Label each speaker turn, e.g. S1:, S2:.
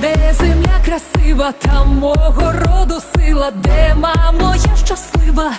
S1: де земля красива, там мого роду сила, де мамо я щаслива,